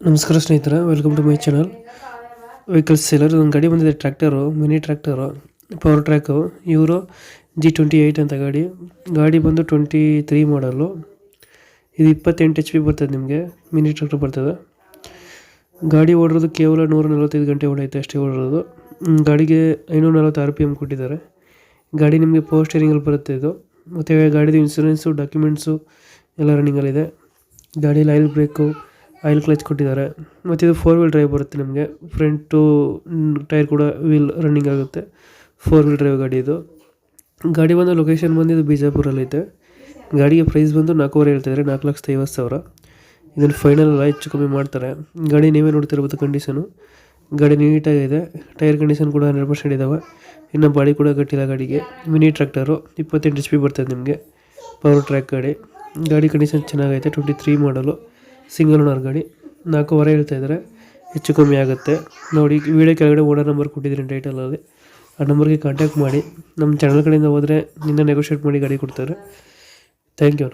ನಮಸ್ಕಾರ ಸ್ನೇಹಿತರ welcome to my channel vehicles seller ಒಂದು ಗಾಡಿ ಬಂದಿದೆ tractor mini tractor power track ಇವರು ಜಿ ಟ್ವೆಂಟಿ ಏಯ್ಟ್ ಅಂತ ಗಾಡಿ. ಗಾಡಿ ಬಂದು ಟ್ವೆಂಟಿ ತ್ರೀ ಮಾಡಲು ಇದು ಇಪ್ಪತ್ತೆಂಟು ಎಚ್ ಪಿ ಬರ್ತದೆ ನಿಮಗೆ ಮಿನಿ ಟ್ರ್ಯಾಕ್ಟರ್ ಬರ್ತದೆ. ಗಾಡಿ ಓಡಿರೋದು ಕೇವಲ ನೂರ ನಲವತ್ತೈದು ಗಂಟೆ ಓಡೈತೆ ಅಷ್ಟೇ ಓಡಿರೋದು. ಗಾಡಿಗೆ ಐನೂರ ನಲವತ್ತು ಆರ್ ಪಿ ಎಂ ಕೊಟ್ಟಿದ್ದಾರೆ. ಗಾಡಿ ನಿಮಗೆ ಪೋಸ್ಟ್ ಸ್ಟೇರಿಂಗಲ್ಲಿ ಬರುತ್ತೆ ಇದು. ಮತ್ತು ಗಾಡಿದು ಇನ್ಸೂರೆನ್ಸು ಡಾಕ್ಯುಮೆಂಟ್ಸು ಎಲ್ಲ ರನ್ನಿಂಗಲ್ಲಿದೆ ಗಾಡೀಲಿ ಆಯಿಲ್ ಬ್ರೇಕು ಆಯಿಲ್ ಕ್ಲಚ್ ಕೊಟ್ಟಿದ್ದಾರೆ. ಮತ್ತು ಇದು ಫೋರ್ ವೀಲ್ ಡ್ರೈವ್ ಬರುತ್ತೆ ನಿಮಗೆ. ಫ್ರಂಟು ಟೈರ್ ಕೂಡ ವೀಲ್ ರನ್ನಿಂಗ್ ಆಗುತ್ತೆ. ಫೋರ್ ವೀಲ್ ಡ್ರೈವ್ ಗಾಡಿ ಇದು. ಗಾಡಿ ಬಂದು ಲೊಕೇಶನ್ ಬಂದು ಇದು ಬಿಜಾಪುರಲ್ಲೈತೆ ಗಾಡಿಗೆ ಪ್ರೈಸ್ ಬಂದು ನಾಲ್ಕೂವರೆ ಹೇಳ್ತಿದ್ದಾರೆ ನಾಲ್ಕು ಲಕ್ಷದ ಐವತ್ತು ಸಾವಿರ. ಇದನ್ನು ಫೈನಲ್ ಎಲ್ಲ ಹೆಚ್ಚು ಕಮ್ಮಿ ಮಾಡ್ತಾರೆ. ಗಾಡಿ ನೀವೇ ನೋಡ್ತಿರ್ಬೋದು ಕಂಡೀಷನು ಗಾಡಿ ನೀಟಾಗಿದೆ ಟೈರ್ ಕಂಡೀಷನ್ ಕೂಡ ಹಂಡ್ರೆಡ್ ಪರ್ಸೆಂಟ್ ಇದ್ದಾವೆ ಇನ್ನು ಬಾಡಿ ಕೂಡ ಕಟ್ಟಿಲ್ಲ ಗಾಡಿಗೆ. ಮಿನಿ ಟ್ರ್ಯಾಕ್ಟರು ಇಪ್ಪತ್ತೆಂಟು ಎಚ್ ಪಿ ಬರ್ತದೆ ನಿಮಗೆ. ಪವರ್ ಟ್ರ್ಯಾಕ್ ಗಾಡಿ. ಗಾಡಿ ಕಂಡೀಷನ್ ಚೆನ್ನಾಗೈತೆ. ಟ್ವೆಂಟಿ ತ್ರೀ ಮಾಡಲು ಸಿಂಗಲ್ ಓನರ್ ಗಾಡಿ. ನಾಲ್ಕೂವರೆ ಹೇಳ್ತಾ ಇದ್ದಾರೆ. ಹೆಚ್ಚು ಕಮ್ಮಿ ಆಗುತ್ತೆ. ನೋಡಿ ವಿಡಿಯೋ ಕೆಳಗಡೆ ಓನರ್ ನಂಬರ್ ಕೊಟ್ಟಿದ್ದೀನಿ ಟೈಟಲಲ್ಲಿ ಆ ನಂಬರ್ಗೆ ಕಾಂಟ್ಯಾಕ್ಟ್ ಮಾಡಿ. ನಮ್ಮ ಚಾನಲ್ ಕಡೆಯಿಂದ ಹೋದರೆ ನಿನ್ನೆ ನೆಗೋಷಿಯೇಟ್ ಮಾಡಿ ಗಾಡಿ ಕೊಡ್ತಾರೆ. Thank you